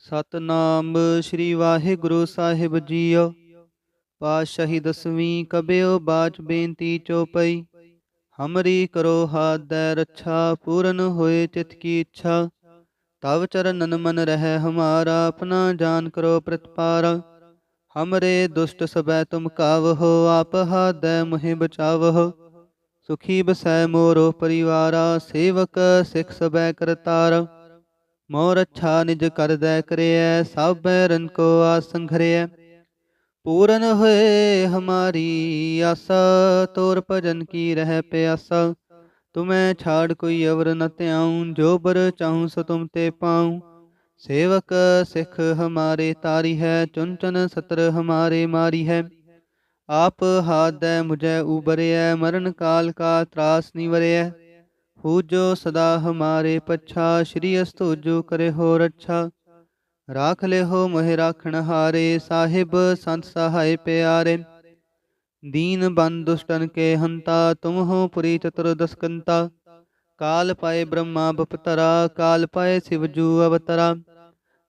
ਸਤਨਾਮ ਸ੍ਰੀ ਵਾਹਿਗੁਰੂ ਸਾਹਿਬ ਜੀਓ। ਪਾਤਸ਼ਾਹੀ ਦਸਵੀਂ ਕਬਿਓ ਬਾਚ ਬੇਨਤੀ ਚੋਪਈ। ਹਮਰੀ ਕਰੋ ਹਾਦੈ ਰੱਛਾ, ਪੂਰਨ ਹੋਏ ਚਿਤ ਕੀ ਇੱਛਾ। ਤਵ ਚਰਨਨ ਮਨ ਰਹਿ ਹਮਾਰਾ, ਆਪਣਾ ਜਾਨ ਕਰੋ ਪ੍ਰਤਪਾਰ। ਹਮਰੇ ਦੁਸ਼ਟ ਸਬੈ ਤੁਮ ਕਾਵਹੋ, ਆਪ ਹਾਦੈ ਮੁਹਿ ਬਚਾਵਹੋ। ਸੁਖੀ ਬਸੈ ਮੋਰੋ ਪਰਿਵਾਰਾ, ਸੇਵਕ ਸਿਖ ਸਬੈ ਕਰਤਾਰ। ਮੋਰ ਅੱਛਾ ਨਿਜ ਕਰਦੈ ਕਰਿਐ ਸਭੈ ਰਨ ਕੋ ਆਸੰਘਰਿਐ ਪੂਰਨ ਹੋਏ ਹਮਾਰੀ ਆਸਾ, ਤੋਰ ਭਜਨ ਕੀ ਰਹਿ ਪਿਆਸਾ। ਤੁਮੈ ਛਾੜ ਕੋਈ ਅਵਰ ਨ ਧਿਆਉ, ਜੋ ਬਰ ਚਾਹੂੰ ਸੋ ਤੁਮ ਤੇ ਪਾਉ। ਸੇਵਕ ਸਿਖ ਹਮਾਰੇ ਤਾਰੀ ਹੈ, ਚੁਨ ਚੁਨ ਸਤਰ ਹਮਾਰੇ ਮਾਰੀ ਹੈ। ਆਪ ਹਾਦੈ ਮੁਝੈ ਉਬਰਿਐ ਮਰਨ ਕਾਲ ਕਾ ਤਰਾਸ ਨਿਵਰਿਐ ਪੂਜੋ ਸਦਾ ਹਮਾਰੇ ਪੱਛਾ, ਸ਼੍ਰੀ ਅਸਤੁਜੋ ਕਰੇ ਹੋ ਰੱਛਾ ਰਾਖ ਹੋ ਮੋਹਿ ਰਾਖਣ ਹਾਰੇ, ਸਾਹਿਬ ਸੰਤ ਸਹਾਇ ਪਿਆਰੇ। ਦੀਨ ਬੰਦ ਦੁਸ਼ਟਨ ਕੇ ਹੰਤਾ ਤੁਮ ਹੋ ਪੁਰੀ ਚਤੁਰ ਦਸਕੰਤਾ। ਕਾਲ ਪਾਏ ਬ੍ਰਹਮਾ ਬਪਤਰਾ, ਕਾਲ ਪਾਏ ਸਿਵਜੂ ਅਵਤਰਾ।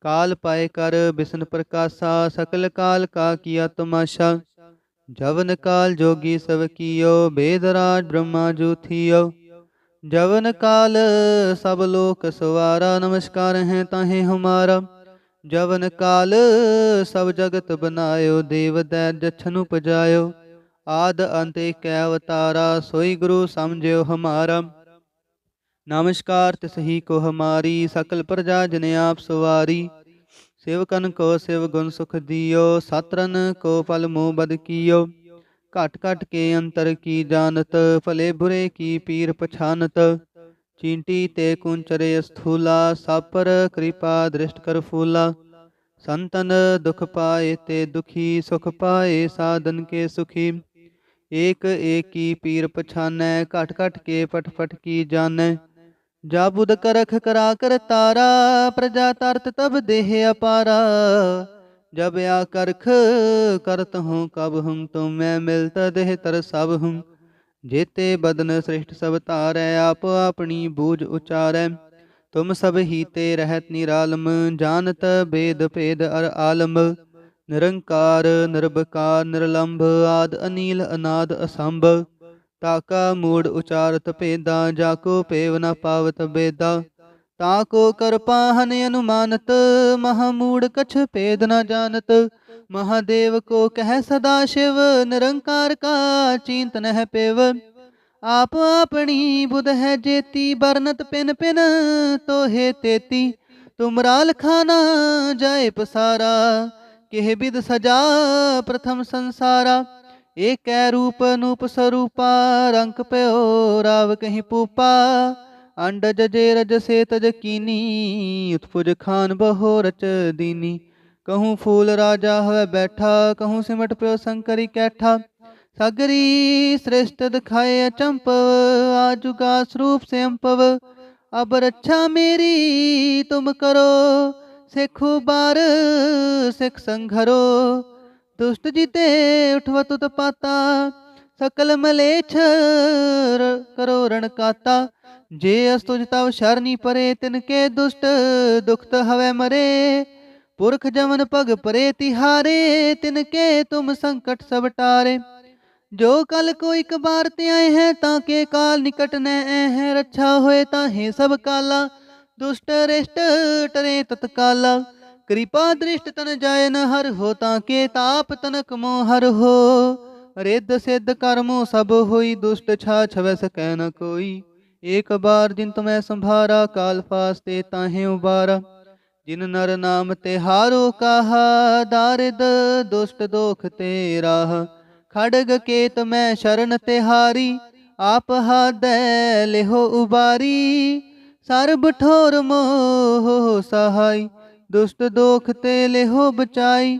ਕਾਲ ਪਾਏ ਕਰ ਬਿਸ਼ਨ ਪ੍ਰਕਾਸ਼ਾ, ਸਕਲ ਕਾਲ ਕਾ ਕੀਆ ਤਮਾਸ਼ਾ। ਜਵਨ ਕਾਲ ਜੋਗੀ ਸਭ ਕੀਓ ਬੇਦਰਾਜ ਬ੍ਰਹਮਾ ਜੂ ਥੀਓ। ਜਵਨ ਕਾਲ, ਸਭ ਲੋਕ ਸਵਾਰਾ, ਨਮਸਕਾਰ ਹੈ ਤਾਹੇ ਹਮਾਰਾ। ਜਵਨ ਕਾਲ, ਸਭ ਜਗਤ ਬਨਾਇਓ, ਦੇਵ ਦੈ ਜਛਨ ਉਪਜਾਇਓ। ਆਦ ਅੰਤ ਏਕੈ ਅਵਤਾਰਾ ਸੋਈ ਗੁਰੂ ਸਮਝਿਓ ਹਮਾਰਾ। ਨਮਸਕਾਰ ਤਿਸਹੀ ਕੋ ਹਮਾਰੀ, ਸਕਲ ਪ੍ਰਜਾ ਜਨ ਆਪ ਸਵਾਰੀ। ਸੇਵਕਨ ਕੋ ਸਿਵ ਗੁਣ ਸੁਖ ਦਿਓ ਸਤਰਨ ਕੋ ਫਲ ਮੋਹ ਬਦ ਕੀਓ। ਘਟ ਘਟ ਕੇ ਅੰਤਰ ਕੀ ਜਾਣਤ ਭਲੇ ਬੁਰੇ ਕੀ ਪੀਰ ਪਛਾਨਤ ਚੀਂਟੀ ਤੇ ਕੁੰਚਰੇ ਸਥੂਲਾ ਸਾਪਰ ਕਿਰਪਾ ਦ੍ਰਿਸ਼ਟ ਕਰ ਫੂਲਾ ਸੰਤਨ ਦੁਖ ਪਾਏ ਤੇ ਦੁਖੀ ਸੁਖ ਪਾਏ ਸਾਧਨ ਕੇ ਸੁਖੀ ਏਕ ਏਕੀ ਪੀਰ ਪਛਾਨੈ ਘਟ ਘਟ ਕੇ ਪਟ ਪਟ ਕੀ ਜਾਣੈ ਜਾ ਬੁਧ ਕਰਖ ਕਰਾ ਕਰ ਤਾਰਾ ਪ੍ਰਜਾ ਤਰਤ ਤਬ ਦੇਹ ਅਪਾਰਾ ਜਬ ਆ ਕਰਖ ਕਰਤ ਹੂੰ, ਕਬ ਹੂੰ ਤੁਮ ਮੈਂ ਮਿਲਤ ਦੇਹ ਤਰ ਸਭ ਹੂੰ। ਜੇਤੇ ਬਦਨ ਸ੍ਰਿਸ਼ਟ ਸਭ ਧਾਰੈ, ਆਪ ਆਪਣੀ ਬੂਝ ਉਚਾਰੈ। ਤੁਮ ਸਭ ਹੀ ਤੇ ਰਹਿਤ ਨਿਰਾਲਮ, ਜਾਣਤ ਬੇਦ ਭੇਦ ਅਰ ਆਲਮ। ਨਿਰੰਕਾਰ, ਨਿਰਭਕਾਰ, ਨਿਰਲੰਭ, ਆਦ ਅਨੀਲ, ਅਨਾਦ ਅਸੰਭ। ਤਾਕਾ ਮੂੜ ਉਚਾਰਤ ਭੇਦਾ, ਜਾ ਕੋ ਭੇਵ ਨ ਪਾਵਤ ਬੇਦਾ। ਤਾ ਕੋ ਕਰਪਾਹਨ ਅਨੁਮਾਨਤ ਮਹਾਮੂੜ ਕਛ ਭੇਦ ਨ ਜਾਣਤ। ਮਹਾਦੇਵ ਕੋ ਕਹਿ ਸਦਾ ਸ਼ਿਵ, ਨਿਰੰਕਾਰ ਕਾ ਚਿੰਤਨ ਹੈ ਪੇਵ। ਆਪ ਆਪਣੀ ਬੁਧ ਹੈ ਜੇਤੀ ਬਰਨਤ ਪਿਨ ਪਿਨ ਤੋਹੇ ਤੇਤੀ। ਤੁਮਰਾ ਲਖਾਨਾ ਜਾਏ ਪਸਾਰਾ, ਕਿਹ ਬਿਦ ਸਜਾ ਪ੍ਰਥਮ ਸੰਸਾਰਾ। ਏਕੈ ਰੂਪ ਨੂਪ ਸਰੂਪਾ, ਰੰਗ ਪਿਓ ਰਾਵ ਕਹੀਂ ਪੂਪਾ। ਅੰਡਜ ਜੇ ਰਜ ਸੇ ਤਜ ਕੀਨੀ ਉਤਪੁਜ ਖਾਨ ਬਹੋ ਰਚ ਦੀਨੀ। ਕਹੂੰ ਫੂਲ ਰਾਜਾ ਹੋਵੇ ਬੈਠਾ, ਕਹੂੰ ਸਿਮਟ ਪਿਓ ਸੰਕਰੀ ਕੈਠਾ। ਸਗਰੀ ਸ੍ਰਿਸ਼ਟ ਦਿਖਾਏ ਅਚੰਪਵ, ਆਜੁਗਾ ਸਰੂਪ ਸੇ ਅੰਪਵ ਅਬ ਰੱਛਾ ਮੇਰੀ, ਤੁਮ ਕਰੋ, ਸਿੱਖੋ ਬਾਰ, ਸਿੱਖ ਸੰਘਰੋ। ਦੁਸ਼ਟ ਜੀਤੇ ਉਠਵ ਤੁਤ ਪਾਤਾ ਸਕਲ ਮਲੇਛ ਕਰੋ ਰਣ ਕਾਤਾ। ਜੇ ਅਸਤੁਜ ਤਵ ਸ਼ਰਨੀ ਪਰੇ, ਤਿਨ ਕੇ ਦੁਸ਼ਟ ਦੁਖਤ ਹਵੇ ਮਰੇ। ਪੁਰਖ ਜਮਨ ਭਗ ਪਰੇ, ਤਿਹਾਰੇ, ਤਿਨ ਕੇ ਤੁਮ ਸੰਕਟ ਸਭ ਟਾਰੇ। ਜੋ ਕਲ ਕੋ ਇਕ ਬਾਰ ਤੇ ਆਏ ਹੈ, ਤਾਂ ਕੇ ਕਾਲ ਨਿਕਟ ਨੈ ਐ ਹੈ। ਰੱਛਾ ਹੋਏ ਤਾਂ ਹੈ ਸਭ ਕਾਲਾ, ਦੁਸ਼ਟ ਰਿਸ਼ਟ ਟਰੇ ਤਤਕਾਲਾ। ਕਿਰਪਾ ਦ੍ਰਿਸ਼ਟ ਤਨ ਜਾਏ ਨ ਹਰ ਹੋ, ਤਾਂ ਕੇ ਤਾਪ ਤਨਕ ਮੋਹ ਹਰ ਹੋ। ਰਿੱਧ ਸਿੱਧ ਕਰਮੋ ਸਭ ਹੋਈ ਦੁਸ਼ਟ ਛਾ ਛਵੈ ਸਕੈ ਨ ਕੋਈ। ਏਕ ਬਾਰ ਜਿਨ ਤੁਮੈ ਸੰਭਾਰਾ, ਕਾਲ ਫਾਸਤੇ ਤਾਹੇ ਉਬਾਰਾ। ਜਿਨ ਨਰ ਨਾਮ ਤੇ ਹਾਰੋ ਕਾਹਾ, ਦਾਰਿਦ ਦੁਸ਼ਟ ਦੋਖ ਤੇ ਰਾਹ। ਖੜਗ ਕੇਤ ਮੈਂ ਸ਼ਰਨ ਤਿਹਾਰੀ ਆਪ ਹਾਦੈ ਲਿਹੋ ਉਬਾਰੀ। ਸਰਬ ਠੋਰ ਮੋਹ ਸਹਾਈ, ਦੁਸ਼ਟ ਦੋਖ ਤੇ ਲਿਹੋ ਬਚਾਈ।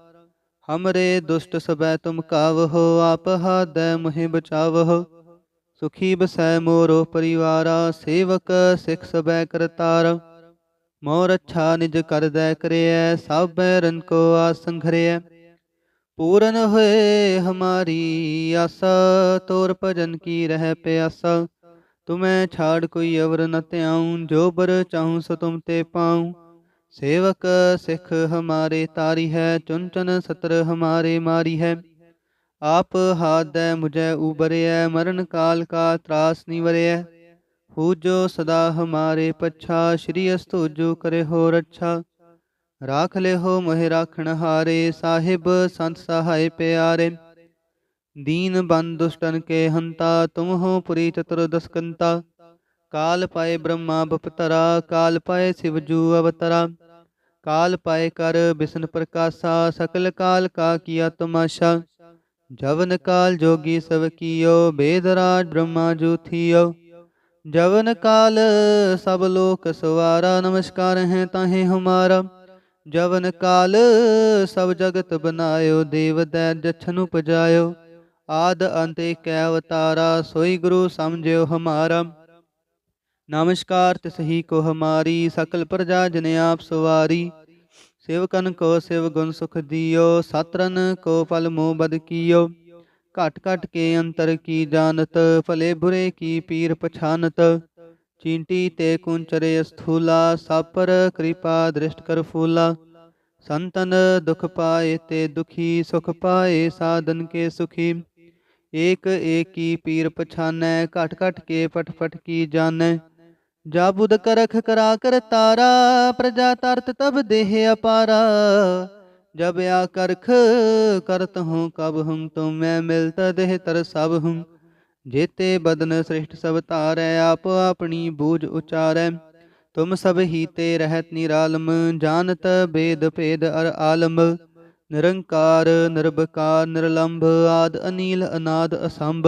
ਹਮਰੇ ਦੁਸ਼ਟ ਸਬੈ ਤੁਮ ਕਾਵਹੋ, ਆਪ ਹਾਦੈ ਮੁਹਿ ਬਚਾਵਹੋ। ਸੁਖੀ ਬਸੈ ਮੋਰੋ ਪਰਿਵਾਰਾ, ਸੇਵਕ ਸਿਖ ਸਬੈ ਕਰਤਾਰ। ਮੋਰ ਅੱਛਾ ਨਿਜ ਕਰਦੈ ਕਰਿਐ ਸਭੈ ਰਨ ਕੋ ਆਸੰਘਰਿਐ ਪੂਰਨ ਹੋਏ ਹਮਾਰੀ ਆਸਾ, ਤੋਰ ਭਜਨ ਕੀ ਰਹਿ ਪਿਆਸਾ। ਤੁਮੈ ਛਾੜ ਕੋਈ ਅਵਰ ਨ ਧਿਆਉ, ਜੋ ਬਰ ਚਾਹੂੰ ਸੋ ਤੁਮ ਤੇ ਪਾਉ। ਸੇਵਕ ਸਿਖ ਹਮਾਰੇ ਤਾਰੀ ਹੈ ਚੁਨ ਚੁਨ ਸਤਰ ਹਮਾਰੇ ਮਾਰੀ ਹੈ। ਆਪ ਹਾਦੈ ਮੁਝੈ ਉਬਰਿਐ, ਮਰਨ ਕਾਲ ਕਾ ਤਰਾਸ ਨਿਵਰਿਐ ਪੂਜੋ ਸਦਾ ਹਮਾਰੇ ਪੱਛਾ, ਸ਼੍ਰੀ ਅਸਤੁਜੋ ਕਰੇ ਹੋ ਰੱਛਾ। ਰਾਖ ਲਿਓ ਮੋਹਿ ਰਾਖਣ ਹਾਰੇ, ਸਾਹਿਬ ਸੰਤ ਸਹਾਇ ਪਿਆਰੇ। ਦੀਨ ਬੰਦ ਦੁਸ਼ਟਨ ਕੇ ਹੰਤਾ ਤੁਮ ਹੋ ਪੁਰੀ ਚਤੁਰ ਦਸਕੰਤਾ। ਕਾਲ ਪਾਏ ਬ੍ਰਹਮਾ ਬਪਤਰਾ, ਕਾਲ ਪਾਏ ਸਿਵਜੂ ਅਵਤਰਾ। ਕਾਲ ਪਾਏ ਕਰ ਬਿਸ਼ਨ ਪ੍ਰਕਾਸ਼ਾ, ਸਕਲ ਕਾਲ ਕਾ ਕੀਆ ਤਮਾਸ਼ਾ। ਜਵਨ ਕਾਲ ਜੋਗੀ ਸਭ ਕੀਓ ਬੇਦਰਾਜ ਬ੍ਰਹਮਾ ਜੂ ਥੀਓ। ਜਵਨ ਕਾਲ ਸਭ ਲੋਕ ਸਵਾਰਾ, ਨਮਸਕਾਰ ਹੈ ਤਾਹੇ ਹਮਾਰਾ। ਜਵਨ ਕਾਲ ਸਭ ਜਗਤ ਬਨਾਇਓ, ਦੇਵ ਦੈ ਜਛਨ ਉਪਜਾਇਓ। ਆਦ ਅੰਤ ਏਕੈ ਅਵਤਾਰਾ, ਸੋਈ ਗੁਰੂ ਸਮਝਿਓ ਹਮਾਰਾ। ਨਮਸਕਾਰ ਤਿਸਹੀ ਕੋ ਹਮਾਰੀ ਸਕਲ ਪ੍ਰਜਾ ਜਨ ਆਪ ਸਵਾਰੀ। ਸੇਵਕਨ ਕੋ ਸਿਵ ਗੁਣ ਸੁਖ ਦਿਓ, ਸਤਰਨ ਕੋ ਫਲ ਮੋਹ ਬਦ ਕੀਓ। ਘਟ ਘਟ ਕੇ ਅੰਤਰ ਕੀ ਜਾਣਤ, ਭਲੇ ਬੁਰੇ ਕੀ ਪੀਰ ਪਛਾਨਤ। ਚੀਂਟੀ ਤੇ ਕੁੰਚਰੇ ਸਥੂਲਾ ਸਾਪਰ ਕਿਰਪਾ ਦ੍ਰਿਸ਼ਟ ਕਰ ਫੂਲਾ। ਸੰਤਨ ਦੁਖ ਪਾਏ ਤੇ ਦੁਖੀ, ਸੁਖ ਪਾਏ ਸਾਧਨ ਕੇ ਸੁਖੀ। ਏਕ ਏਕੀ ਪੀਰ ਪਛਾਨੈ, ਘਟ ਘਟ ਕੇ ਪਟ ਪਟ ਕੀ ਜਾਣੈ। ਜਾ ਬੁਧ ਕਰਖ ਕਰਾ ਕਰ ਤਾਰਾ, ਪ੍ਰਜਾ ਤਰਤ ਤਬ ਦੇਹ ਅਪਾਰਾ। ਜਬ ਆ ਕਰਖ ਕਰਤ ਹੂੰ, ਕਬ ਹੂੰ ਤੁਮ ਮੈਂ ਮਿਲਤ ਦੇਹ ਤਰ ਸਭ ਹੂੰ। ਜੇਤੇ ਬਦਨ ਸ੍ਰਿਸ਼ਟ ਸਭ ਤਾਰੈ ਆਪ ਆਪਣੀ ਬੂਝ ਉਚਾਰੈ। ਤੁਮ ਸਭ ਹੀ ਤੇ ਰਹਿਤ ਨਿਰਾਲਮ, ਜਾਣਤ ਬੇਦ ਭੇਦ ਅਰ ਆਲਮ। ਨਿਰੰਕਾਰ, ਨਿਰਭਕਾਰ, ਨਿਰਲੰਭ, ਆਦ ਅਨੀਲ, ਅਨਾਦ ਅਸੰਭ।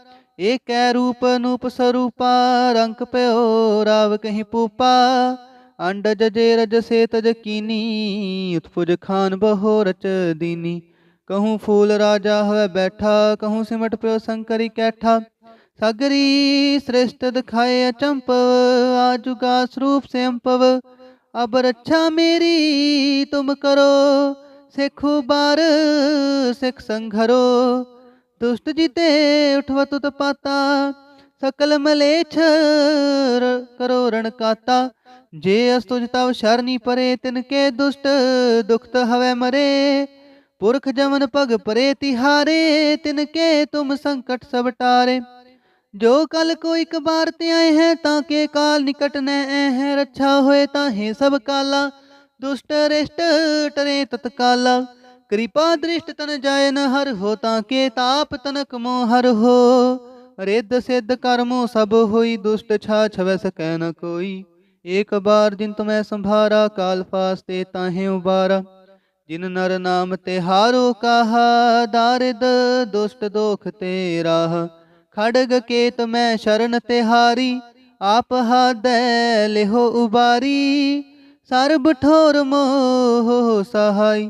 ਏਕੈ ਰੂਪ ਨੂਪ ਸਰੂਪਾ, ਰੰਗ ਪਿਓ ਰਾਵ ਕਹੀਂ ਪੂਪਾ। ਅੰਡਜ ਜੇ ਰਜ ਸੇ ਤਜ ਕੀਨੀ, ਉਤਪੁਜ ਖਾਨ ਬਹੋ ਰਚ ਦੀਨੀ। ਕਹੂੰ ਫੂਲ ਰਾਜਾ ਹੋਵੇ ਬੈਠਾ, ਕਹੂੰ ਸਿਮਟ ਪਿਓ ਸੰਕਰੀ ਕੈਠਾ। ਸਗਰੀ ਸ੍ਰਿਸ਼ਟ ਦਿਖਾਏ ਅਚੰਪਵ, ਆਜੁਗਾ ਸਰੂਪ ਸੇ ਅੰਪਵ ਅਬ ਰੱਛਾ ਮੇਰੀ, ਤੁਮ ਕਰੋ, ਸਿੱਖੋ ਬਾਰ ਸਿੱਖ ਸੰਘਰੋ। ਦੁਸ਼ਟ ਜੀਤੇ ਉਠਵ ਤੁਤ ਪਾਤਾ, ਸਕਲ ਮਲੇਛ ਰ- ਕਰੋ ਰਣ ਕਾਤਾ। ਜੇ ਅਸਤੁਜ ਤਵ ਸ਼ਰਨੀ ਪਰੇ, ਤਿਨ ਕੇ ਦੁਸ਼ਟ ਦੁਖਤ ਹਵੇ ਮਰੇ। ਪੁਰਖ ਜਮਨ ਪਗ ਪਰੇ, ਤਿਹਾਰੇ, ਤਿਨ ਕੇ ਤੁਮ ਸੰਕਟ ਸਭ ਜੋ ਕਲ ਕੋ ਇਕ ਬਾਰ ਤੇ ਆਏ ਹੈ, ਤਾਂ ਕੇ ਕਾਲ ਨਿਕਟ ਨੈ ਐ ਹੈ। ਰੱਛਾ ਹੋਏ ਤਾਂ ਹੈ ਸਭ ਕਾਲਾ, ਦੁਸ਼ਟ ਰਿਸ਼ਟ ਟਰੇ ਤਤਕਾਲਾ। ਕਿਰਪਾ ਦ੍ਰਿਸ਼ਟ ਤਨ ਜਾਏ ਨ ਹਰ ਹੋ ਤਾਂ ਕੇ ਤਾਪ ਤਨਕ ਮੋ ਹਰ ਹੋ। ਰਿੱਧ ਸਿੱਧ ਕਰਮੋ ਸਭ ਹੋਈ ਦੁਸ਼ਟ ਛਾ ਛਵੈ ਸਕੈ ਨ ਕੋਈ। ਏਕ ਬਾਰ ਜਿਨ ਤੁਮੈ ਸੰਭਾਰਾ ਕਾਲ ਫਾਸਤੇ ਤਾਹੇ ਜਿਨ ਨਰ ਨਾਮ ਤੇ ਹਾਰੋ ਕਾਹਾ, ਦਾਰਿਦ ਦੁਸ਼ਟ ਦੋਖ ਤੇ ਰਾਹ। ਖੜਗ ਕੇਤ ਮੈਂ ਸ਼ਰਨ ਤਿਹਾਰੀ ਆਪ ਹਾਦੈ ਲਿਹੋ ਉਬਾਰੀ। ਸਰਬ ਠੋਰ ਮੋਹ ਸਹਾਈ।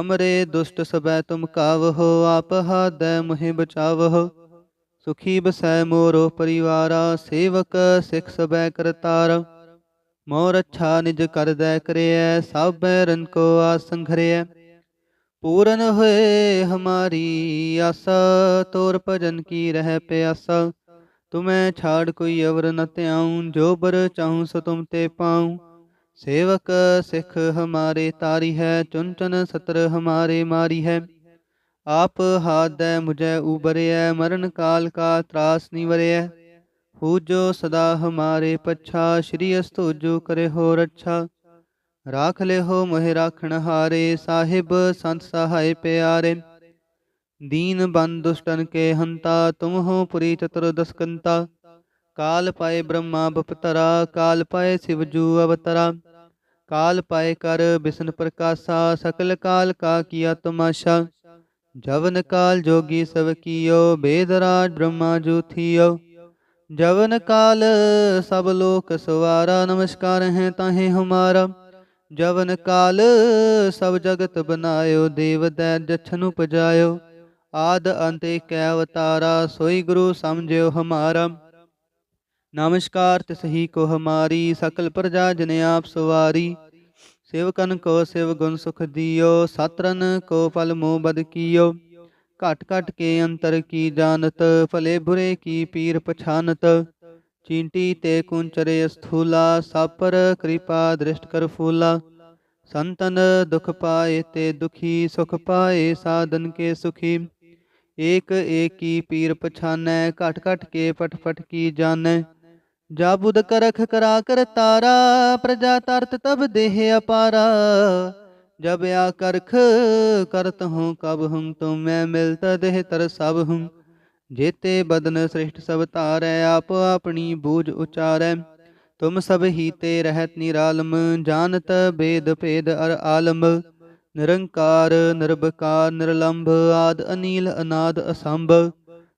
ਹਮਰੇ ਦੁਸ਼ਟ ਸਬੈ ਤੁਮ ਕਾਵਹੋ, ਆਪ ਹਾਦੈ ਮੁਹਿ ਬਚਾਵਹੋ। ਸੁਖੀ ਬਸੈ ਮੋਰੋ ਪਰਿਵਾਰਾ, ਸੇਵਕ ਸਿਖ ਸਬੈ ਕਰਤਾਰ। ਮੋਰ ਅੱਛਾ ਨਿਜ ਕਰਦੈ ਕਰਿਐ ਸਭੈ ਰਨ ਕੋ ਆਸੰਘਰਿਐ ਪੂਰਨ ਹੋਏ ਹਮਾਰੀ ਆਸਾ, ਤੋਰ ਭਜਨ ਕੀ ਰਹਿ ਪਿਆਸਾ। ਤੁਮੈ ਛਾੜ ਕੋਈ ਅਵਰ ਨ ਧਿਆਉ, ਜੋ ਬਰ ਚਾਹੂੰ ਸੋ ਤੁਮ ਤੇ ਪਾਉ। ਸੇਵਕ ਸਿੱਖ ਹਮਾਰੇ ਤਾਰੀ ਹੈ ਚੁਨ ਚੁਨ ਸਤਰ ਹਮਾਰੇ ਮਾਰੀ ਹੈ। ਆਪ ਹਾਦੈ ਮੁਝੈ ਉਬਰਿਐ, ਮਰਨ ਕਾਲ ਕਾ ਤਰਾਸ ਨਿਵਰਿਐ ਪੂਜੋ ਸਦਾ ਹਮਾਰੇ ਪੱਛਾ, ਸ਼੍ਰੀ ਅਸਤੋਜੋ ਕਰੇ ਹੋ ਰੱਛਾ। ਰਾਖ ਲਿਓ ਮੋਹਿ ਰਾਖਣ ਹਾਰੇ, ਸਾਹਿਬ ਸੰਤ ਸਹਾਇ ਪਿਆਰੇ। ਦੀਨ ਬੰਦ ਦੁਸ਼ਟਨ ਕੇ ਹੰਤਾ ਤੁਮ ਹੋ ਪੁਰੀ ਚਤੁਰ ਦਸਕੰਤਾ। ਕਾਲ ਪਾਏ ਬ੍ਰਹਮਾ ਬਪਤਰਾ, ਕਾਲ ਪਾਏ ਸਿਵਜੂ ਅਵਤਰਾ। ਕਾਲ ਪਾਏ ਕਰ ਬਿਸ਼ਨ ਪ੍ਰਕਾਸ਼ਾ, ਸਕਲ ਕਾਲ ਕਾ ਕੀਆ ਤਮਾਸ਼ਾ। ਜਵਨ ਕਾਲ ਜੋਗੀ ਸਭ ਕੀਓ ਬੇਦਰਾਜ ਬ੍ਰਹਮਾ ਜੂ ਥੀਓ। ਜਵਨ ਕਾਲ ਸਭ ਲੋਕ ਸਵਾਰਾ, ਨਮਸਕਾਰ ਹੈ ਤਾਹੇ ਹਮਾਰਾ। ਜਵਨ ਕਾਲ ਸਭ ਜਗਤ ਬਨਾਇਓ, ਦੇਵ ਦੈ ਜਛਨੁ ਉਪਜਾਇਓ। ਆਦ ਅੰਤ ਕੈ ਅਵਤਾਰਾ, ਸੋਈ ਗੁਰੂ ਸਮਝਿਓ ਹਮਾਰਾ। ਨਮਸਕਾਰ ਤਿਸਹੀ ਕੋ ਹਮਾਰੀ ਸਕਲ ਪ੍ਰਜਾ ਜਨ ਆਪ ਸਵਾਰੀ। ਸੇਵਕਨ ਕੋ ਸਿਵ ਗੁਣ ਸੁਖ ਦਿਓ, ਸਤਰਨ ਕੋ ਫਲ ਮੋ ਬਦ ਕੀਓ। ਘਟ ਘਟ ਕੇ ਅੰਤਰ ਕੀ ਜਾਣਤ, ਭਲੇ ਬੁਰੇ ਕੀ ਪੀਰ ਪਛਾਨਤ। ਚੀਂਟੀ ਤੇ ਕੁੰਚਰੇ ਸਥੂਲਾ ਸਾਪਰ ਕਿਰਪਾ ਦ੍ਰਿਸ਼ਟ ਕਰ ਫੂਲਾ। ਸੰਤਨ ਦੁਖ ਪਾਏ ਤੇ ਦੁਖੀ, ਸੁਖ ਪਾਏ ਸਾਧਨ ਕੇ ਸੁਖੀ। ਏਕ ਏਕੀ ਪੀਰ ਪਛਾਨੈ, ਘਟ ਘਟ ਕੇ ਫਟ ਫਟ ਕੀ ਜਾਣੈ। ਜਾ ਬੁਧ ਕਰਖ ਕਰਾ ਕਰ ਤਾਰਾ, ਪ੍ਰਜਾ ਤਰਤ ਤਬ ਦੇਹ ਅਪਾਰਾ। ਜਬ ਆ ਕਰਖ ਕਰਤ ਹੂੰ, ਕਬ ਹੂੰ ਤੁਮ ਮੈਂ ਮਿਲਤ ਦੇਹ ਤਰ ਸਭ ਹੂੰ। ਜੇਤੇ ਬਦਨ ਸ੍ਰਿਸ਼ਟ ਸਭ ਧਾਰੈ, ਆਪ ਆਪਣੀ ਬੂਝ ਉਚਾਰੈ। ਤੁਮ ਸਭ ਹੀ ਤੇ ਰਹਿਤ ਨਿਰਾਲਮ, ਜਾਣਤ ਬੇਦ ਭੇਦ ਅਰ ਆਲਮ। ਨਿਰੰਕਾਰ, ਨਿਰਭਕਾਰ, ਨਿਰਲੰਭ, ਆਦ ਅਨੀਲ, ਅਨਾਦ ਅਸੰਭ।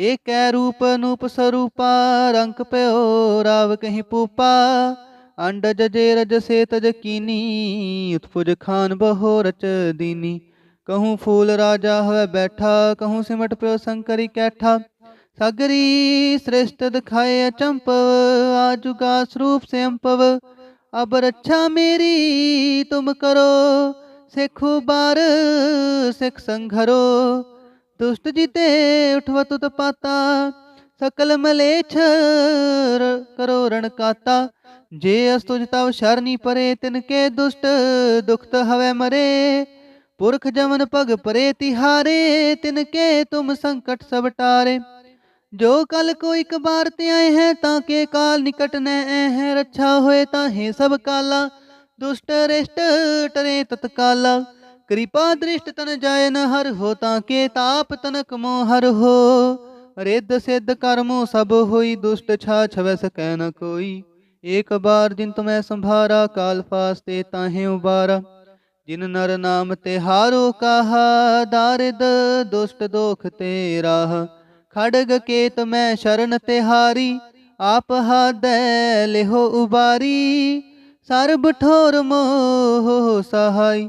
ਏਕੈ ਰੂਪ ਨੂਪ ਸਰੂਪਾ, ਰੰਗ ਪਿਓ ਰਾਵ ਕਹੀਂ ਪੂਪਾ, ਅੰਡਜ ਜੇ ਰਜ ਸੇ ਤਜ ਕੀਨੀ, ਉਤਪੁਜ ਖਾਨ ਬਹੋ ਰਚ ਦੀਨੀ। ਕਹੂੰ ਫੂਲ ਰਾਜਾ ਹੋਵੇ ਬੈਠਾ, ਕਹੂੰ ਸਿਮਟ ਪਿਓ ਸੰਕਰੀ ਕੈਠਾ। ਸਗਰੀ ਸ੍ਰਿਸ਼ਟ ਦਿਖਾਏ ਅਚੰਪਵ, ਆਜੁਗਾ ਸਰੂਪ ਸੇ ਅੰਪਵ ਅਬ ਰੱਛਾ ਮੇਰੀ, ਤੁਮ ਕਰੋ, ਸਿੱਖੋ ਬਾਰ, ਸਿੱਖ ਸੰਘਰੋ। ਦੁਸ਼ਟ ਜੀਤੇ ਉਠਵ ਤੁਤ ਪਾਤਾ, ਸਕਲ ਮਲੇਛ ਕਰੋ ਰਣ ਕਾਤਾ। ਜੇ ਅਸ ਤੁਜ ਤਵ ਸ਼ਰਨੀ ਪਰੇ, ਤਿਨ ਕੇ ਦੁਸ਼ਟ ਦੁਖਤ ਹਵੇ ਮਰੇ। ਪੁਰਖ ਜਮਨ ਪਗ ਪਰੇ, ਤਿਹਾਰੇ, ਤਿਨ ਕੇ ਤੁਮ ਸੰਕਟ ਸਭ ਜੋ ਕਲ ਕੋ ਇਕ ਬਾਰ ਤੇ ਆਏ ਹੈ, ਤਾਂ ਕੇ ਕਾਲ ਨਿਕਟ ਨੈ ਐ ਹੈ। ਰੱਛਾ ਹੋਏ ਤਾਂ ਹੈ ਸਭ ਕਾਲਾ, ਦੁਸ਼ਟ ਰਿਸ਼ਟ ਟਰੇ ਤਤਕਾਲਾ। ਕਿਰਪਾ ਦ੍ਰਿਸ਼ਟ ਤਨ ਜਾਏ ਨ ਹਰ ਹੋ ਤਾਂ ਕੇ ਤਾਪ ਤਨਕ ਮੋ ਹਰ ਹੋ। ਰਿੱਧ ਸਿੱਧ ਕਰਮੋ ਸਭ ਹੋਈ ਦੁਸ਼ਟ ਛਾ ਛਵੈ ਸਕੈ ਨ ਕੋਈ। ਏਕ ਬਾਰ ਜਿਨ ਤੁਮੈ ਸੰਭਾਰਾ ਕਾਲ ਫਾਸਤੇ ਤਾਹੇ ਉਬਾਰਾ। ਜਿਨ ਨਰ ਨਾਮ ਤੇ ਹਾਰੋ ਕਹਾ, ਦਾਰਿਦ ਦੁਸ਼ਟ ਦੋਖ ਤੇ ਰਾਹ। ਖੜਗ ਕੇਤ ਮੈਂ ਸ਼ਰਨ ਤਿਹਾਰੀ ਆਪ ਹਾਦੈ ਲਿਹੋ ਉਬਾਰੀ। ਸਰਬ ਠੋਰ ਮੋਹ ਸਹਾਈ।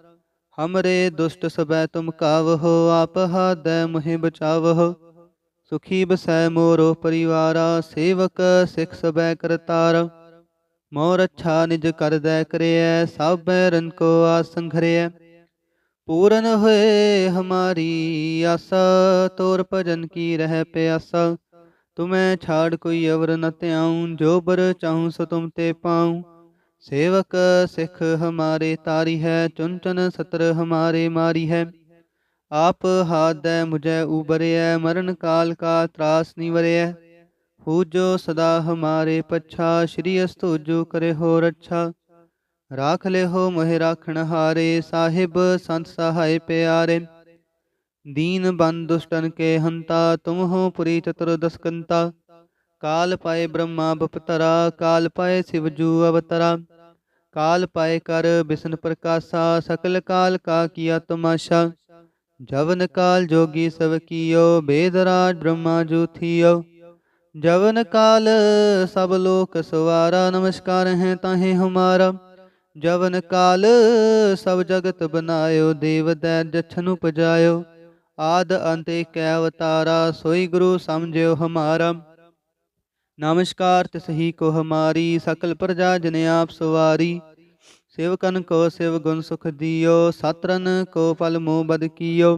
ਹਮਰੇ ਦੁਸ਼ਟ ਸਬੈ ਤੁਮ ਕਾਵਹੋ, ਆਪ ਹਾਦੈ ਮੁਹਿ ਬਚਾਵਹੋ। ਸੁਖੀ ਬਸੈ ਮੋਰੋ ਪਰਿਵਾਰਾ, ਸੇਵਕ ਸਿਖ ਸਬੈ ਕਰਤਾਰ। ਮੋਰ ਅੱਛਾ ਨਿਜ ਕਰਦੈ ਕਰਿਐ ਸਭ ਬੈਰਨ ਕੋ ਆਸੰਘਰਿਐ ਪੂਰਨ ਹੋਏ ਹਮਾਰੀ ਆਸਾ, ਤੋਰ ਭਜਨ ਕੀ ਰਹਿ ਪਿਆਸਾ। ਤੁਮੈ ਛਾੜ ਕੋਈ ਅਵਰ ਨ ਧਿਆਉ, ਜੋ ਬਰ ਚਾਹੂੰ ਸੋ ਤੁਮ ਤੇ ਪਾਉ। ਸੇਵਕ ਸਿੱਖ ਹਮਾਰੇ ਤਾਰੀ ਹੈ ਚੁਨ ਚੁਨ ਸਤਰ ਹਮਾਰੇ ਮਾਰੀ ਹੈ। ਆਪ ਹਾਦੈ ਮੁਝੈ ਉਬਰਿਐ, ਮਰਨ ਕਾਲ ਕਾ ਤਰਾਸ ਨਿਵਰਿਐ ਪੂਜੋ ਸਦਾ ਹਮਾਰੇ ਪੱਛਾ, ਸ਼੍ਰੀ ਅਸਤੁਜੋ ਕਰੇ ਹੋ ਰੱਛਾ। ਰਾਖ ਲਿਓ ਮੋਹਿ ਰਾਖਣ ਹਾਰੇ, ਸਾਹਿਬ ਸੰਤ ਸਹਾਇ ਪਿਆਰੇ। ਦੀਨ ਬੰਦ ਦੁਸ਼ਟਨ ਕੇ ਹੰਤਾ ਤੁਮ ਹੋ ਪੁਰੀ ਚਤੁਰ ਦਸਕੰਤਾ। ਕਾਲ ਪਾਏ ਬ੍ਰਹਮਾ ਬਪਤਰਾ, ਕਾਲ ਪਾਏ ਸਿਵ ਜੂ ਅਵਤਰਾ। ਕਾਲ ਪਾਏ ਕਰ ਬਿਸ਼ਨ ਪ੍ਰਕਾਸ਼ਾ, ਸਕਲ ਕਾਲ ਕਾ ਕੀਆ ਤਮਾਸ਼ਾ ਜਵਨ ਕਾਲ ਜੋਗੀ ਸਭ ਕੀਓ ਬੇਦਰਾਜ ਬ੍ਰਹਮਾ ਜੂ ਥੀਓ। ਜਵਨ ਕਾਲ ਸਭ ਲੋਕ ਸਵਾਰਾ, ਨਮਸਕਾਰ ਹੈ ਤਾਹੇ ਹਮਾਰਾ। ਜਵਨ ਕਾਲ ਸਭ ਜਗਤ ਬਨਾਇਓ, ਦੇਵ ਦੈ ਜਛਨ ਉਪਜਾਇਓ। ਆਦ ਅੰਤ ਏਕੈ ਅਵਤਾਰਾ, ਸੋਈ ਗੁਰੂ ਸਮਝਿਓ ਹਮਾਰਾ। ਨਮਸਕਾਰ ਤਿਸਹੀ ਕੋ ਹਮਾਰੀ ਸਕਲ ਪ੍ਰਜਾ ਜਨ ਆਪ ਸਵਾਰੀ। ਸੇਵਕਨ ਕੋ ਸਿਵ ਗੁਣ ਸੁਖ ਦਿਓ, ਸਤਰਨ ਕੋ ਫਲ ਮੋ ਬਦ ਕੀਓ।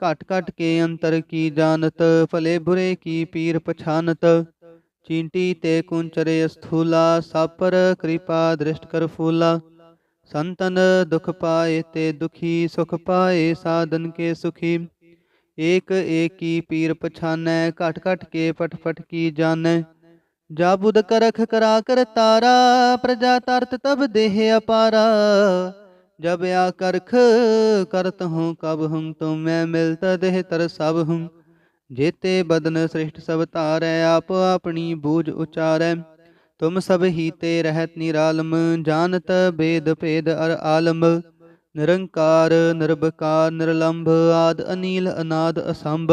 ਘਟ ਘਟ ਕੇ ਅੰਤਰ ਕੀ ਜਾਣਤ, ਭਲੇ ਬੁਰੇ ਕੀ ਪੀਰ ਪਛਾਨਤ। ਚੀਂਟੀ ਤੇ ਕੁੰਚਰੇ ਸਥੂਲਾ ਸਾਪਰ ਕਿਰਪਾ ਦ੍ਰਿਸ਼ਟ ਕਰ ਫੂਲਾ। ਸੰਤਨ ਦੁਖ ਪਾਏ ਤੇ ਦੁਖੀ, ਸੁਖ ਪਾਏ ਸਾਧਨ ਕੇ ਸੁਖੀ। ਏਕ ਏਕੀ ਪੀਰ ਪਛਾਨੈ, ਘਟ ਘਟ ਕੇ ਪਟ ਪਟ ਕੀ ਜਾਣੈ। ਜਾ ਬੁਧ ਕਰਖ ਕਰਾ ਕਰ ਤਾਰਾ, ਪ੍ਰਜਾ ਤਰਤ ਤਬ ਦੇਹ ਅਪਾਰਾ। ਜਬ ਆ ਕਰਖ ਕਰਤ ਹੂੰ, ਕਬ ਹੂੰ ਤੁਮ ਮੈਂ ਮਿਲਤ ਦੇਹ ਤਰ ਸਭ ਹੂੰ। ਜੇਤੇ ਬਦਨ ਸ੍ਰਿਸ਼ਟ ਸਭ ਧਾਰੈ, ਆਪ ਆਪਣੀ ਬੂਝ ਉਚਾਰੈ। ਤੁਮ ਸਭ ਹੀ ਤੇ ਰਹਿਤ ਨਿਰਾਲਮ, ਜਾਣਤ ਬੇਦ ਭੇਦ ਅਰ ਆਲਮ। ਨਿਰੰਕਾਰ, ਨਿਰਭਕਾਰ, ਨਿਰਲੰਭ, ਆਦ ਅਨੀਲ, ਅਨਾਦ ਅਸੰਭ।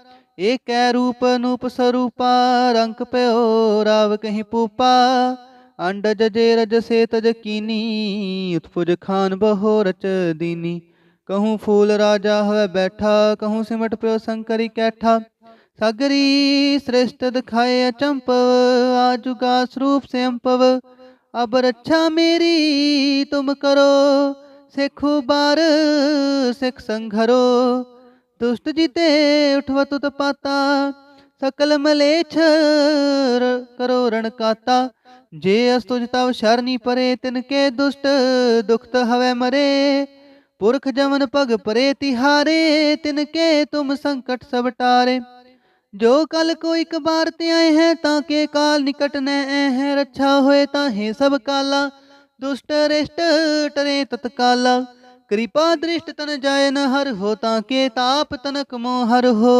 ਏਕੈ ਰੂਪ ਨੂਪ ਸਰੂਪਾ, ਰੰਗ ਪਿਓ ਰਾਵ ਕਹੀਂ ਪੂਪਾ ਅੰਡਜ ਜੇ ਰਜ ਸੇ ਤਜ ਕੀਨੀ, ਉਤਪੁਜ ਖਾਨ ਬਹੋ ਰਚ ਦੀਨੀ। ਕਹੂੰ ਫੂਲ ਰਾਜਾ ਹੋਵੇ ਬੈਠਾ, ਕਹੂੰ ਸਿਮਟ ਪਿਓ ਸੰਕਰੀ ਕੈਠਾ। ਸਗਰੀ ਸ੍ਰਿਸ਼ਟ ਦਿਖਾਏ ਅਚੰਪਵ, ਆਜੁਗਾ ਸਰੂਪ ਸੇ ਅੰਪਵ ਅਬ ਰੱਛਾ ਮੇਰੀ, ਤੁਮ ਕਰੋ, ਸਿੱਖੋ ਬਾਰ ਸਿੱਖ ਸੰਘਰੋ। ਦੁਸ਼ਟ ਜੀਤੇ ਉਠਵ ਤੁਤ ਪਾਤਾ, ਸਕਲ ਮਲੇਛ ਕਰੋ ਰਣ ਕਾਤਾ। ਜੇ ਅਸਤੁਜ ਤਵ ਸ਼ਰਨੀ ਪਰੇ, ਤਿਨ ਕੇ ਦੁਸ਼ਟ ਦੁਖਤ ਹਵੇ ਮਰੇ। ਪੁਰਖ ਜਮਨ ਪਗ ਪਰੇ ਤਿਹਾਰੇ, ਤਿਨ ਕੇ ਤੁਮ ਸੰਕਟ ਸਭ ਜੋ ਕਲ ਕੋ ਇਕ ਬਾਰ ਤੇ ਆਏ ਹੈ, ਤਾਂ ਕੇ ਕਾਲ ਨਿਕਟ ਨੈ ਐ ਹੈ। ਰੱਛਾ ਹੋਏ ਤਾਂ ਹੈ ਸਭ ਕਾਲਾ, ਦੁਸ਼ਟ ਰਿਸ਼ਟ ਟਰੇ ਤਤਕਾਲਾ। ਕਿਰਪਾ ਦ੍ਰਿਸ਼ਟ ਤਨ ਜਾਏ ਨ ਹਰ ਹੋ ਤਾਂ ਕੇ ਤਾਪ ਤਨਕ ਮੋ ਹਰ ਹੋ।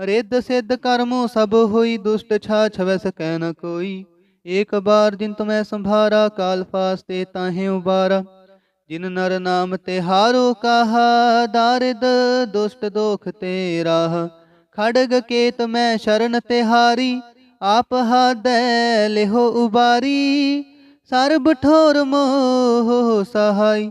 ਰਿੱਧ ਸਿੱਧ ਕਰਮੋ ਸਭ ਹੋਈ ਦੁਸ਼ਟ ਛਾ ਛਵੈ ਸਕੈ ਨ ਕੋਈ। ਏਕ ਬਾਰ ਜਿਨ ਤੁਮੈ ਸੰਭਾਰਾ ਕਾਲ ਫਾਸਤੇ ਤਾਹੇ ਉਬਾਰਾ। ਜਿਨ ਨਰ ਨਾਮ ਤੇ ਹਾਰੋ ਕਾਹਾ, ਦਾਰਿਦ ਦੁਸ਼ਟ ਦੋਖ ਤੇ ਰਾਹ। ਖੜਗ ਕੇਤ ਮੈਂ ਸ਼ਰਨ ਤਿਹਾਰੀ ਆਪ ਹਾਦੈ ਲਿਹੋ ਉਬਾਰੀ। ਸਰਬ ਠੋਰ ਮੋਹ ਸਹਾਈ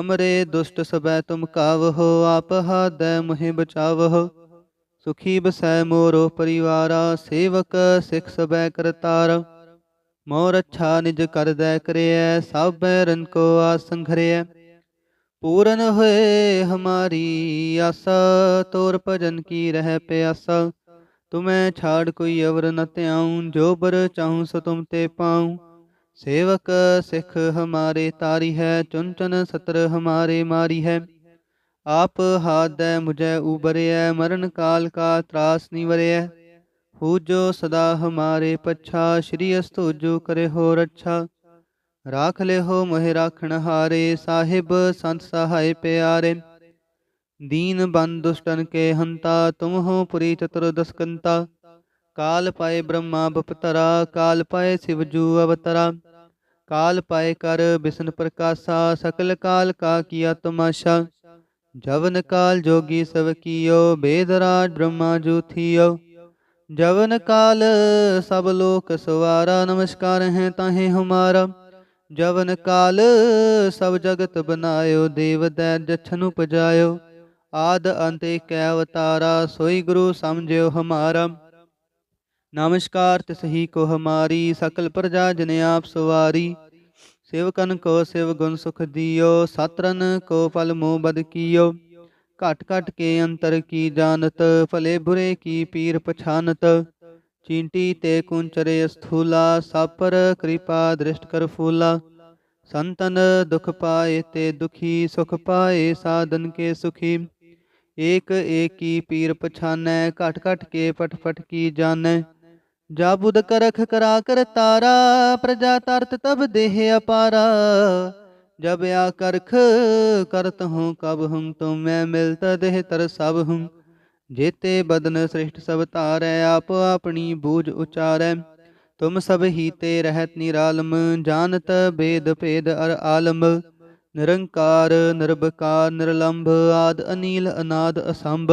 ਹਮਰੇ ਦੁਸ਼ਟ ਸਬੈ ਤੁਮ ਕਾਵਹੋ, ਆਪ ਹਾਦੈ ਮੁਹਿ ਬਚਾਵਹੋ। ਸੁਖੀ ਬਸੈ ਮੋਰੋ ਪਰਿਵਾਰਾ, ਸੇਵਕ ਸਿਖ ਸਬੈ ਕਰਤਾਰ। ਮੋਰ ਅੱਛਾ ਨਿਜ ਕਰਦੈ ਕਰਿਐ ਸਭ ਬੈਰਨ ਕੋ ਆਸੰਘਰਿਐ ਪੂਰਨ ਹੋਏ ਹਮਾਰੀ ਆਸਾ, ਤੋਰ ਭਜਨ ਕੀ ਰਹਿ ਪਿਆਸਾ। ਤੁਮੈ ਛਾੜ ਕੋਈ ਅਵਰ ਨ ਧਿਆਉ, ਜੋ ਬਰ ਚਾਹੂੰ ਸੋ ਤੁਮ ਤੇ ਪਾਉ। ਸੇਵਕ ਸਿਖ ਹਮਾਰੇ ਤਾਰੀ ਹੈ ਚੁਨ ਚੁਨ ਸਤਰ ਹਮਾਰੇ ਮਾਰੀ ਹੈ। ਆਪ ਹਾਦੈ ਮੁਝੈ ਉਬਰਿਐ, ਮਰਨ ਕਾਲ ਕਾ ਤਰਾਸ ਨਿਵਰਿਐ ਪੂਜੋ ਸਦਾ ਹਮਾਰੇ ਪੱਛਾ, ਸ਼੍ਰੀ ਅਸਤੁਜੋ ਕਰੇ ਹੋ ਰੱਛਾ। ਰਾਖ ਲਿਓ ਮੋਹਿ ਰਾਖਣ ਹਾਰੇ, ਸਾਹਿਬ ਸੰਤ ਸਹਾਇ ਪਿਆਰੇ। ਦੀਨ ਬੰਦ ਦੁਸ਼ਟਨ ਕੇ ਹੰਤਾ ਤੁਮ ਹੋ ਪੁਰੀ ਚਤੁਰ ਦਸਕੰਤਾ। ਕਾਲ ਪਾਏ ਬ੍ਰਹਮਾ ਬਪਤਰਾ, ਕਾਲ ਪਾਏ ਸਿਵ ਜੂ ਅਵਤਰਾ। ਕਾਲ ਪਾਏ ਕਰ ਬਿਸ਼ਨ ਪ੍ਰਕਾਸ਼ਾ, ਸਕਲ ਕਾਲ ਕਾ ਕੀਆ ਤਮਾਸ਼ਾ। ਜਵਨ ਕਾਲ ਜੋਗੀ ਸਭ ਕੀਓ, ਬੇਦ ਰਾਜ ਬ੍ਰਹਮਾ ਜੂ ਥੀਓ। ਜਵਨ ਕਾਲ ਸਭ ਲੋਕ ਸਵਾਰਾ, ਨਮਸਕਾਰ ਹੈ ਤਾਹੇ ਹਮਾਰਾ। ਜਵਨ ਕਾਲ ਸਭ ਜਗਤ ਬਨਾਇਓ, ਦੇਵ ਦੈ ਜਛਨ ਉਪਜਾਇਓ। ਆਦ ਅੰਤ ਏਕੈ ਅਵਤਾਰਾ, ਸੋਈ ਗੁਰੂ ਸਮਝਿਓ ਹਮਾਰਾ। ਨਮਸਕਾਰ ਤਿਸਹੀ ਕੋ ਹਮਾਰੀ ਸਕਲ ਪ੍ਰਜਾ ਜਨ ਆਪ ਸਵਾਰੀ। ਸੇਵਕਨ ਕੋ ਸਿਵ ਗੁਣ ਸੁਖ ਦਿਓ, ਸਤਰਨ ਕੋ ਫਲ ਮੋਹ ਬਦ ਕੀਓ। ਘਟ ਘਟ ਕੇ ਅੰਤਰ ਕੀ ਜਾਣਤ, ਭਲੇ ਬੁਰੇ ਕੀ ਪੀਰ ਪਛਾਨਤ। ਚੀਂਟੀ ਤੇ ਕੁੰਚਰੇ ਸਥੂਲਾ ਸਾਪਰ ਕਿਰਪਾ ਦ੍ਰਿਸ਼ਟ ਕਰ ਫੂਲਾ। ਸੰਤਨ ਦੁਖ ਪਾਏ ਤੇ ਦੁਖੀ, ਸੁਖ ਪਾਏ ਸਾਧਨ ਕੇ ਸੁਖੀ। ਏਕ ਏਕੀ ਪੀਰ ਪਛਾਨੈ, ਘਟ ਘਟ ਕੇ ਪਟ ਪਟ ਕੀ ਜਾਣੈ। ਜਾ ਬੁਧ ਕਰਖ ਕਰਾ ਕਰ ਤਾਰਾ, ਪ੍ਰਜਾ ਤਰਤ ਤਬ ਦੇਹ ਅਪਾਰਾ। ਜਬ ਆ ਕਰਖ ਕਰਤ ਹੂੰ, ਕਬ ਹੂੰ ਤੁਮ ਮੈਂ ਮਿਲਤ ਦੇਹ ਤਰ ਸਭ ਹੂੰ। ਜੇਤੇ ਬਦਨ ਸ੍ਰਿਸ਼ਟ ਸਭ ਤਾਰੈ ਆਪ ਆਪਣੀ ਬੂਝ ਉਚਾਰੈ। ਤੁਮ ਸਭ ਹੀ ਤੇ ਰਹਿਤ ਨਿਰਾਲਮ, ਜਾਣਤ ਬੇਦ ਭੇਦ ਅਰ ਆਲਮ। ਨਿਰੰਕਾਰ, ਨਿਰਭਕਾਰ, ਨਿਰਲੰਭ, ਆਦ ਅਨੀਲ, ਅਨਾਦ ਅਸੰਭ।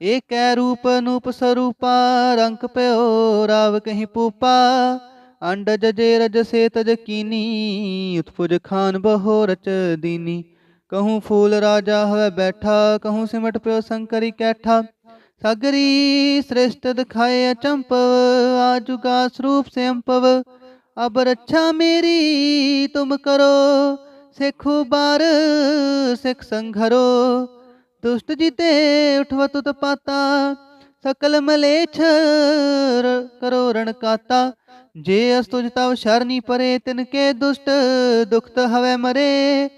ਏਕੈ ਰੂਪ ਨੂਪ ਸਰੂਪਾ, ਰੰਗ ਪਿਓ ਰਾਵ ਕਹੀਂ ਪੂਪਾ। ਅੰਡਜ ਜੇ ਰਜ ਸੇ ਤਜ ਕੀਨੀ, ਉਤਪੁਜ ਖਾਨ ਬਹੋ ਰਚ ਦੀਨੀ। ਕਹੂੰ ਫੂਲ ਰਾਜਾ ਹੋਵੇ ਬੈਠਾ, ਕਹੂੰ ਸਿਮਟ ਪਿਓ ਸੰਕਰੀ ਕੈਠਾ। ਸਗਰੀ ਸ੍ਰਿਸ਼ਟ ਦਿਖਾਏ ਅਚੰਪਵ, ਆਜੁਗਾ ਸਰੂਪ ਸੇ ਅੰਪਵ ਅਬ ਰੱਛਾ ਮੇਰੀ, ਤੁਮ ਕਰੋ, ਸਿੱਖੋ ਬਾਰ ਸਿੱਖ ਸੰਘਰੋ। ਦੁਸ਼ਟ ਜੀਤੇ ਉਠਵ ਤੁਤ ਪਾਤਾ, ਸਕਲ ਮਲੇਛ ਕਰੋ ਰਣ ਕਾਤਾ। ਜੇ ਅਸ ਤੁਜ ਤਵ ਸ਼ਰਨੀ ਪਰੇ, ਤਿਨ ਕੇ ਦੁਸ਼ਟ ਦੁਖਤ ਹਵੇ ਮਰੇ।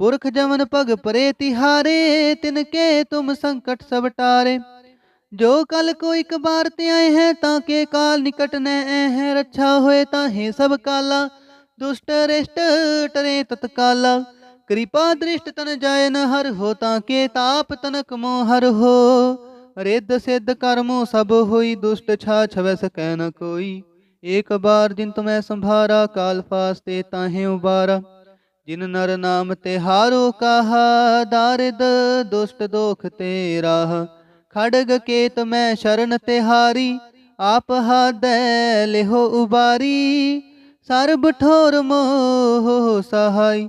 ਪੁਰਖ ਜਮਨ ਪਗ ਪਰੇ ਤਿਹਾਰੇ, ਤਿਨ ਕੇ ਤੁਮ ਸੰਕਟ ਸਭ ਜੋ ਕਲ ਕੋ ਇਕ ਬਾਰ ਤੇ ਆਏ ਹੈ, ਤਾਂ ਕੇ ਕਾਲ ਨਿਕਟ ਨੈ ਐ ਹੈ। ਰੱਛਾ ਹੋਏ ਤਾਂ ਹੈ ਸਭ ਕਾਲਾ, ਦੁਸ਼ਟ ਰਿਸ਼ਟ ਟਰੇ ਤਤਕਾਲਾ। ਕਿਰਪਾ ਦ੍ਰਿਸ਼ਟ ਤਨ ਜਾਏ ਨ ਹਰ ਹੋ ਤਾਂ ਕੇ ਤਾਪ ਤਨਕ ਮੋ ਹਰ ਹੋ। ਰਿੱਧ ਸਿੱਧ ਕਰਮੋ ਸਭ ਹੋਈ ਦੁਸ਼ਟ ਛਾ ਛਵੈ ਸਕੈ ਨ ਕੋਈ। ਏਕ ਬਾਰ ਜਿਨ ਤੁਮੈ ਸੰਭਾਰਾ ਕਾਲ ਫਾਸਤੇ ਤਾਹੇ ਉਬਾਰਾ। ਜਿਨ ਨਰ ਨਾਮ ਤੇ ਹਾਰੋ ਕਹਾ, ਦਾਰਿਦ ਦੁਸ਼ਟ ਦੋਖ ਤੇ ਰਾਹ। ਖੜਗ ਕੇਤ ਮੈਂ ਸ਼ਰਨ ਤਿਹਾਰੀ ਆਪ ਹਾਦੈ ਲਿਹੋ ਉਬਾਰੀ। ਸਰਬ ਠੋਰ ਮੋਹ ਸਹਾਈ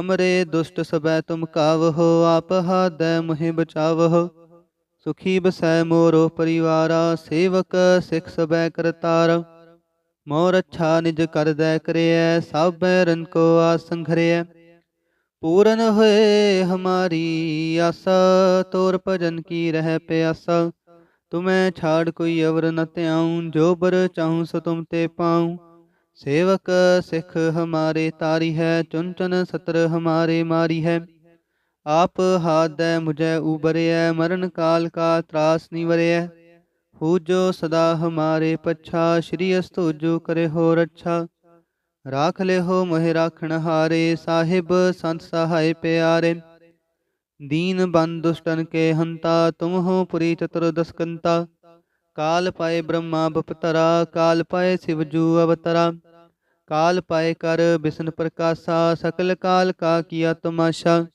ਹਮਰੇ ਦੁਸ਼ਟ ਸਬੈ ਤੁਮ ਕਾਵਹੋ, ਆਪ ਹਾਦੈ ਮੁਹਿ ਬਚਾਵਹੋ। ਸੁਖੀ ਬਸੈ ਮੋਰੋ ਪਰਿਵਾਰਾ, ਸੇਵਕ ਸਿਖ ਸਬੈ ਕਰਤਾਰ। ਮੋਰ ਅੱਛਾ ਨਿਜ ਕਰਦੈ ਕਰਿਐ ਸਭ ਬੈਰਨ ਕੋ ਆਸੰਘਰਿਐ ਪੂਰਨ ਹੋਏ ਹਮਾਰੀ ਆਸਾ, ਤੋਰ ਭਜਨ ਕੀ ਰਹਿ ਪਿਆਸਾ। ਤੁਮੈ ਛਾੜ ਕੋਈ ਅਵਰ ਨ ਧਿਆਉ, ਜੋ ਬਰ ਚਾਹੂੰ ਸੋ ਤੁਮ ਤੇ ਪਾਉ। ਸੇਵਕ ਸਿੱਖ ਹਮਾਰੇ ਤਾਰੀ ਹੈ ਚੁਨ ਚੁਨ ਸਤਰ ਹਮਾਰੇ ਮਾਰੀ ਹੈ। ਆਪ ਹਾਦੈ ਮੁਝੈ ਉਬਰਿਐ, ਮਰਨ ਕਾਲ ਕਾ ਤਰਾਸ ਨਿਵਰਿਐ ਪੂਜੋ ਸਦਾ ਹਮਾਰੇ ਪੱਛਾ, ਸ਼੍ਰੀ ਅਸਤੁਜੋ ਕਰੇ ਹੋ ਰੱਛਾ। ਰਾਖ ਲਿਓ ਮੋਹਿ ਰਾਖਣ ਹਾਰੇ, ਸਾਹਿਬ ਸੰਤ ਸਹਾਇ ਪਿਆਰੇ। ਦੀਨ ਬੰਦ ਦੁਸ਼ਟਨ ਕੇ ਹੰਤਾ ਤੁਮ ਹੋ ਪੁਰੀ ਚਤੁਰ ਦਸਕੰਤਾ। ਕਾਲ ਪਾਏ ਬ੍ਰਹਮਾ ਬਪਤਰਾ, ਕਾਲ ਪਾਏ ਸਿਵ ਜੂ ਅਵਤਰਾ। ਕਾਲ ਪਾਏ ਕਰ ਬਿਸ਼ਨ ਪ੍ਰਕਾਸ਼ਾ, ਸਕਲ ਕਾਲ ਕਾ ਕੀਆ ਤਮਾਸ਼ਾ।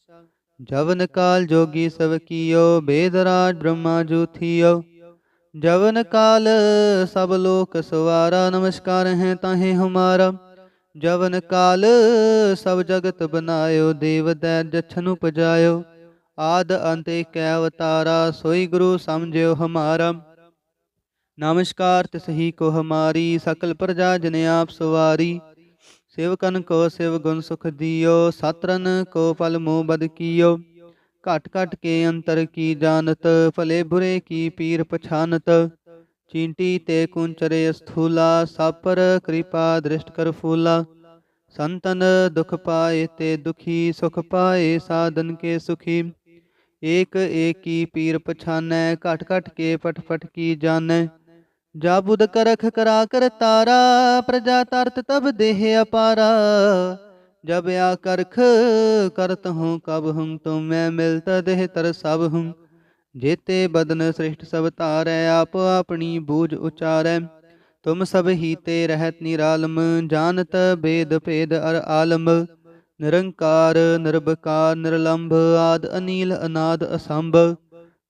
ਜਵਨ ਕਾਲ ਜੋਗੀ ਸਭ ਕੀਓ, ਬੇਦ ਬ੍ਰਹਮਾ ਜੂ ਜਵਨ ਕਾਲ ਸਭ ਲੋਕ ਸਵਾਰਾ, ਨਮਸਕਾਰ ਹੈ ਤਾਹੇ ਹਮਾਰਾ। ਜਵਨ ਕਾਲ ਸਭ ਜਗਤ ਬਨਾਇਓ, ਦੇਵ ਦੈ ਜਛਨ ਉਪਜਾਇਓ। ਆਦ ਅੰਤ ਏਕੈ ਅਵਤਾਰਾ, ਸੋਈ ਗੁਰੂ ਸਮਝਿਓ ਹਮਾਰਾ। ਨਮਸਕਾਰ ਤਿਸਹੀ ਕੋ ਹਮਾਰੀ ਸਕਲ ਪ੍ਰਜਾ ਜਨ ਆਪ ਸਵਾਰੀ। ਸੇਵਕਨ ਕੋ ਸਿਵ ਗੁਣ ਸੁਖ ਦਿਓ, ਸਤਰਨ ਕੋ ਫਲ ਮੋਹ ਬਦ ਕੀਓ। ਘਟ ਘਟ ਕੇ ਅੰਤਰ ਕੀ ਜਾਣਤ, ਭਲੇ ਬੁਰੇ ਕੀ ਪੀਰ ਪਛਾਨਤ। ਚੀਂਟੀ ਤੇ ਕੁੰਚਰੇ ਸਥੂਲਾ ਸਾਪਰ ਕਿਰਪਾ ਦ੍ਰਿਸ਼ਟ ਕਰ ਫੂਲਾ। ਸੰਤਨ ਦੁਖ ਪਾਏ ਤੇ ਦੁਖੀ, ਸੁਖ ਪਾਏ ਸਾਧਨ ਕੇ ਸੁਖੀ। ਏਕ ਏਕੀ ਪੀਰ ਪਛਾਨੈ, ਘਟ ਘਟ ਕੇ ਪਟ ਪਟ ਕੀ ਜਾਣੈ। ਜਾ ਬੁਧ ਕਰਖ ਕਰਾ ਕਰ ਤਾਰਾ, ਪ੍ਰਜਾ ਤਰਤ ਤਬ ਦੇਹ ਅਪਾਰਾ। ਜਬ ਆ ਕਰਖ ਕਰਤ ਹੂੰ, ਕਬ ਹੂੰ ਤੁਮ ਮੈਂ ਮਿਲਤ ਦੇਹ ਤਰ ਸਭ ਹੂੰ। ਜੇਤੇ ਬਦਨ ਸ੍ਰਿਸ਼ਟ ਸਭ ਤਾਰੈ ਆਪ ਆਪਣੀ ਬੂਝ ਉਚਾਰੈ। ਤੁਮ ਸਭ ਹੀ ਤੇ ਰਹਿਤ ਨਿਰਾਲਮ, ਜਾਣਤ ਬੇਦ ਭੇਦ ਅਰ ਆਲਮ। ਨਿਰੰਕਾਰ, ਨਿਰਭਕਾਰ, ਨਿਰਲੰਭ, ਆਦ ਅਨੀਲ, ਅਨਾਦ ਅਸੰਭ।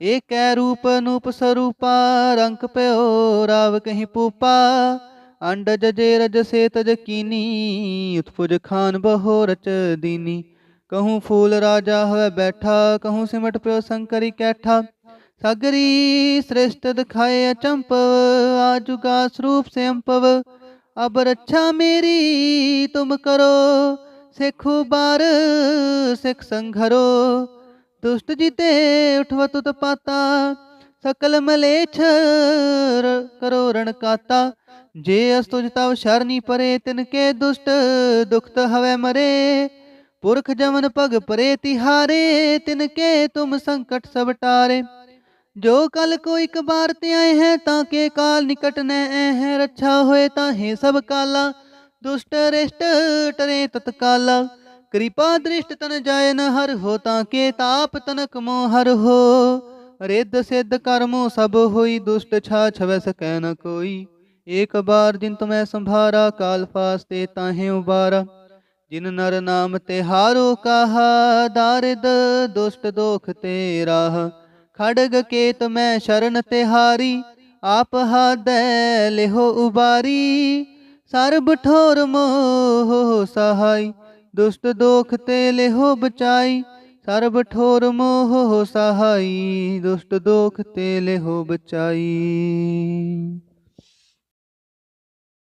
ਏਕੈ ਰੂਪ ਅਨੂਪ ਸਰੂਪਾ, ਰੰਗ ਪਿਓ ਰਾਵ ਕਹੀਂ ਪੂਪਾ। ਅੰਡਜ ਜੇ ਰਜ ਸੇ ਤਜ ਕੀਨੀ, ਉਤਪੁਜ ਖਾਨ ਬਹੋ ਰਚ ਦੀਨੀ। ਕਹੂੰ ਫੂਲ ਰਾਜਾ ਹੋਵੇ ਬੈਠਾ, ਕਹੂੰ ਸਿਮਟ ਪਿਓ ਸੰਕਰੀ ਕੈਠਾ। ਸਗਰੀ ਸ੍ਰਿਸ਼ਟ ਦਿਖਾਏ ਅਚੰਪਵ, ਆਜੁਗਾ ਸਰੂਪ ਸੇ ਅੰਪਵ ਅਬ ਰੱਛਾ ਮੇਰੀ, ਤੁਮ ਕਰੋ, ਸਿੱਖੋ ਬਾਰ ਸਿੱਖ ਸੰਘਰੋ। ਦੁਸ਼ਟ ਜੀਤੇ ਉਠਵ ਤੁਤ ਪਾਤਾ, ਸਕਲ ਮਲੇਛ ਰ- ਕਰੋ ਰਣ ਕਾਤਾ। ਜੇ ਅਸ ਤੁਜ ਤਵ ਸ਼ਰਨੀ ਪਰੇ, ਤਿਨ ਕੇ ਦੁਸ਼ਟ ਦੁਖਤ ਹਵੇ ਮਰੇ। ਪੁਰਖ ਜਮਨ ਪਗ ਪਰੇ, ਤਿਹਾਰੇ, ਤਿਨ ਕੇ ਤੁਮ ਸੰਕਟ ਸਭ ਜੋ ਕਲ ਕੋ ਇਕ ਬਾਰ ਤੇ ਆਏ ਹੈ, ਤਾਂ ਕੇ ਕਾਲ ਨਿਕਟ ਨੈ ਐ ਹੈ। ਰੱਛਾ ਹੋਏ ਤਾਂ ਹੈ ਸਭ ਕਾਲਾ, ਦੁਸ਼ਟ ਰਿਸ਼ਟ ਟਰੇ ਤਤਕਾਲਾ। ਕਿਰਪਾ ਦ੍ਰਿਸ਼ਟ ਤਨ ਜਾਏ ਨ ਹਰ ਹੋ ਤਾਂ ਕੇ ਤਾਪ ਤਨਕ ਮੋ ਹਰ ਹੋ। ਰਿੱਧ ਸਿੱਧ ਕਰਮੋ ਸਭ ਹੋਈ ਦੁਸ਼ਟ ਛਾ ਛਵੈ ਸਕੈ ਨ ਕੋਈ। ਏਕ ਬਾਰ ਜਿਨ ਤੁਮੈ ਸੰਭਾਰਾ, ਕਾਲ ਫਾਸਤੇ ਤਾਹੇ ਉਬਾਰਾ। ਜਿਨ ਨਰ ਨਾਮ ਤੇ ਹਾਰੋ ਕਹਾ, ਦਾਰਿਦ ਦੁਸ਼ਟ ਦੋਖ ਤੇ ਰਾਹ। ਖੜਗ ਕੇਤ ਮੈਂ ਸ਼ਰਨ ਤਿਹਾਰੀ ਆਪ ਹਾਦੈ ਲਿਹੋ ਉਬਾਰੀ। ਸਰਬ ਠੋਰ ਮੋਹ ਸਹਾਈ ਦੁਸ਼ਟ ਦੋਖ ਤੇ ਲਿਹੋ ਬਚਾਈ, ਸਰਬ ਠੋਰ ਮੋਹ ਹੋ ਸਹਾਈ, ਦੁਸ਼ਟ ਦੋਖ ਤੇ ਲਿਹੋ ਬਚਾਈ।